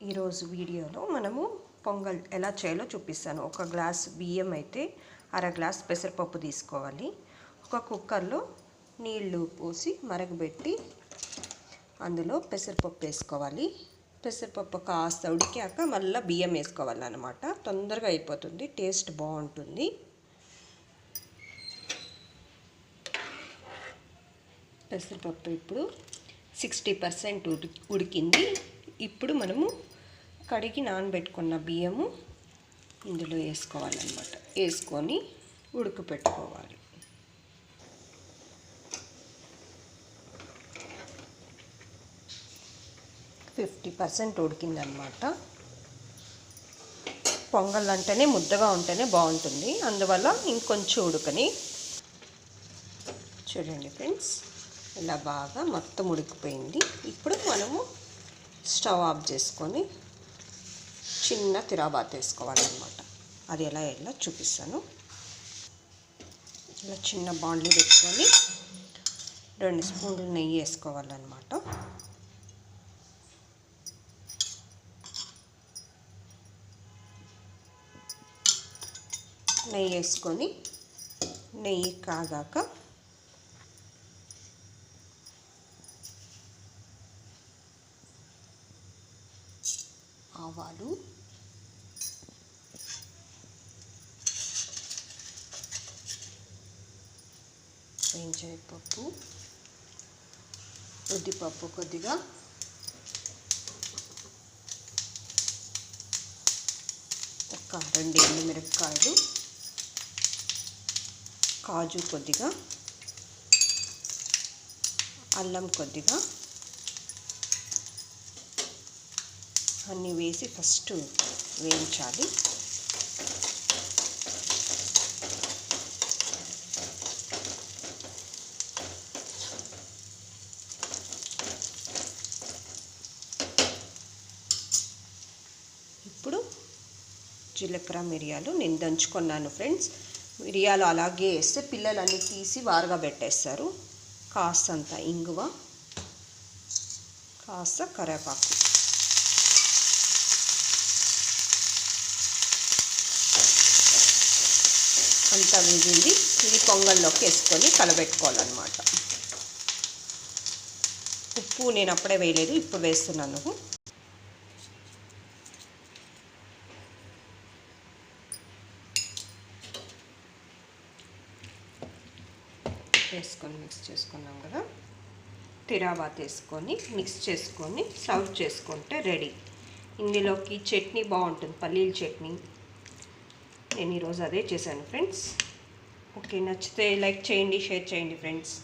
ఈరోజు వీడియోలో మనము పొంగల్ ఎలా చేయాలో చూపిస్తాను. ఒక గ్లాస్ బియ్యం అయితే అర గ్లాస్ పెసరపప్పు తీసుకోవాలి. ఒక కుక్కర్లో నీళ్ళు పోసి మరగబెట్టి అందులో పెసరపప్పు వేసుకోవాలి. పెసరపప్పు కాస్త ఉడికాక మళ్ళీ బియ్యం వేసుకోవాలన్నమాట. తొందరగా అయిపోతుంది టేస్ట్ బాగుంటుంది. పెసరపప్పు ఇప్పుడు సిక్స్టీ పర్సెంట్ ఉడి ఉడికింది. ఇప్పుడు మనము కడిగి నానబెట్టుకున్న బియ్యము ఇందులో వేసుకోవాలన్నమాట. వేసుకొని ఉడకపెట్టుకోవాలి ఫిఫ్టీ పర్సెంట్ ఉడికిందనమాట పొంగల్ అంటేనే ముద్దగా ఉంటేనే బాగుంటుంది. అందువల్ల ఇంకొంచెం ఉడకని చూడండి ఫ్రెండ్స్ ఇలా బాగా మొత్తం ఉడికిపోయింది. ఇప్పుడు మనము స్టవ్ ఆఫ్ చేసుకొని చిన్న తిరాబాత్ వేసుకోవాలన్నమాట. అది ఎలా ఎలా చూపిస్తాను. ఇలా చిన్న బాండ్లు పెట్టుకొని రెండు స్పూన్లు నెయ్యి వేసుకోవాలన్నమాట. నెయ్యి వేసుకొని నెయ్యి కాగాక ఆవాలు. పప్పు ఉద్దిపప్పు కొద్దిగా. ఒక రెండు ఎండుమిరపకాయలు. కాజు కొద్దిగా. అల్లం కొద్దిగా. అన్నీ వేసి ఫస్ట్ వేయించాలి. ఇప్పుడు జీలకర్ర మిరియాలు నేను దంచుకున్నాను ఫ్రెండ్స్. మిరియాలు అలాగే వేస్తే పిల్లలన్నీ తీసి వారుగా పెట్టేస్తారు. కాస్తంత ఇంగువ కాస్త కరివేపాకు. అంతా వేగింది ఇది పొంగల్లోకి వేసుకొని కలబెట్టుకోవాలన్నమాట. ఉప్పు నేను అప్పుడే వేయలేదు ఇప్పుడు వేస్తున్నాను. వేసుకొని మిక్స్ చేసుకున్నాం కదా. తిరాబాత్ వేసుకొని మిక్స్ చేసుకొని సర్వ్ చేసుకుంటే రెడీ. ఇందులోకి చట్నీ బాగుంటుంది పల్లీల చట్నీ. నేను ఈరోజు అదే చేశాను ఫ్రెండ్స్ ఓకే నచ్చితే లైక్ చేయండి షేర్ చేయండి ఫ్రెండ్స్